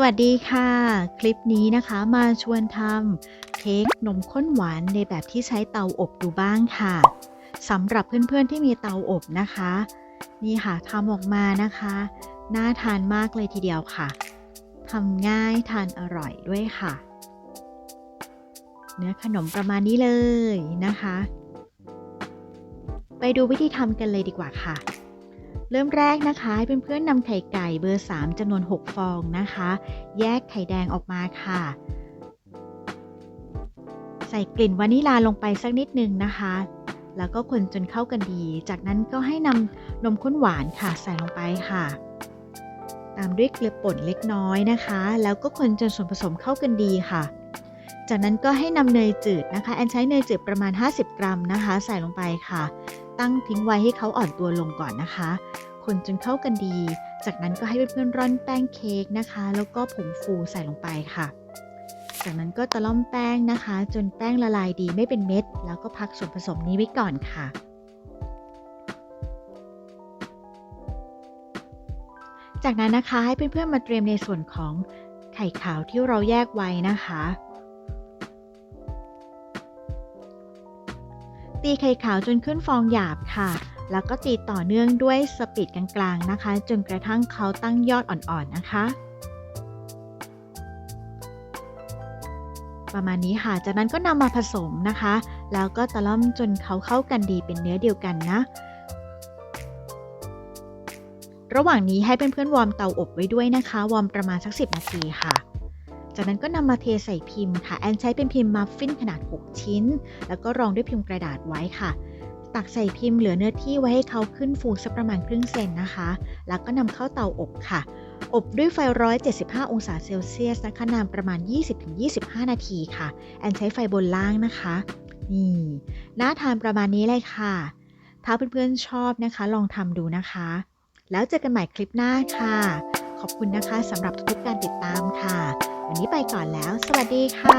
สวัสดีค่ะ คลิปนี้นะคะมาชวนทำเค้กนมข้นหวานในแบบที่ใช้เตาอบดูบ้างค่ะสำหรับเพื่อนๆที่มีเตาอบนะคะ นี่ค่ะทำออกมานะคะ น่าทานมากเลยทีเดียวค่ะทำง่ายทานอร่อยด้วยค่ะ เนื้อขนมประมาณนี้เลยนะคะ ไปดูวิธีทำกันเลยดีกว่าค่ะ เริ่มแรกนะคะให้เพื่อนๆนำไข่ไก่เบอร์ 3จำนวน 6 ฟองนะคะ แยกไข่แดงออกมาค่ะ ใส่กลิ่นวานิลาลงไปสักนิดนึงนะคะ แล้วก็คนจนเข้ากันดี จากนั้นก็ให้นำนมข้นหวานค่ะใส่ลงไปค่ะ ตามด้วยเกลือป่นเล็กน้อยนะคะ แล้วก็คนจนส่วนผสมเข้ากันดีค่ะ จากนั้นก็ให้นำเนยจืดนะคะ แอนใช้เนยจืดประมาณ 50 กรัมนะคะ ใส่ลงไปค่ะ ตั้งทิ้งไว้ให้เขาอ่อนตัวลงก่อนนะคะ คนจนเข้ากันดี จากนั้นก็ให้เพื่อนๆร่อนแป้งเค้กนะคะ แล้วก็ผงฟูใส่ลงไปค่ะ จากนั้นก็ตะล่อมแป้งนะคะ จนแป้งละลายดีไม่เป็นเม็ด แล้วก็พักส่วนผสมนี้ไว้ก่อนค่ะจากนั้นนะคะให้เพื่อนๆมาเตรียมในส่วนของไข่ขาวที่เราแยกไว้นะคะ ตีไข่ขาวจนขึ้นฟองหยาบค่ะ แล้วก็ตีต่อเนื่องด้วยสปีดกลางๆนะคะ จนกระทั่งเขาตั้งยอดอ่อนๆนะคะ ประมาณนี้ค่ะ จากนั้นก็นำมาผสมนะคะ แล้วก็ตะล่อมจนเขาเข้ากันดีเป็นเนื้อเดียวกันนะ ระหว่างนี้ให้เพื่อนๆวอร์มเตาอบไว้ด้วยนะคะ วอร์มประมาณสัก 10 นาทีค่ะ จากนั้นก็นำมาเทใส่พิมพ์ค่ะ แอนใช้เป็นพิมพ์มัฟฟินขนาด 6 ชิ้น แล้วก็รองด้วยพิมพ์กระดาษไว้ค่ะ ตักใส่พิมพ์เหลือเนื้อที่ไว้ให้เขาขึ้นฟูสักประมาณครึ่งเซนนะคะ แล้วก็นำเข้าเตาอบค่ะ อบด้วยไฟ 175 องศาเซลเซียสนะคะนานประมาณ 20-25 นาทีค่ะ แอนใช้ไฟบนล่างนะคะ นี่ น่าทานประมาณนี้เลยค่ะ ถ้าเพื่อนๆชอบนะคะ ลองทำดูนะคะ แล้วเจอกันใหม่คลิปหน้าค่ะ ขอบคุณนะคะสำหรับทุกการติดตามค่ะ วันนี้ไปก่อนแล้ว สวัสดีค่ะ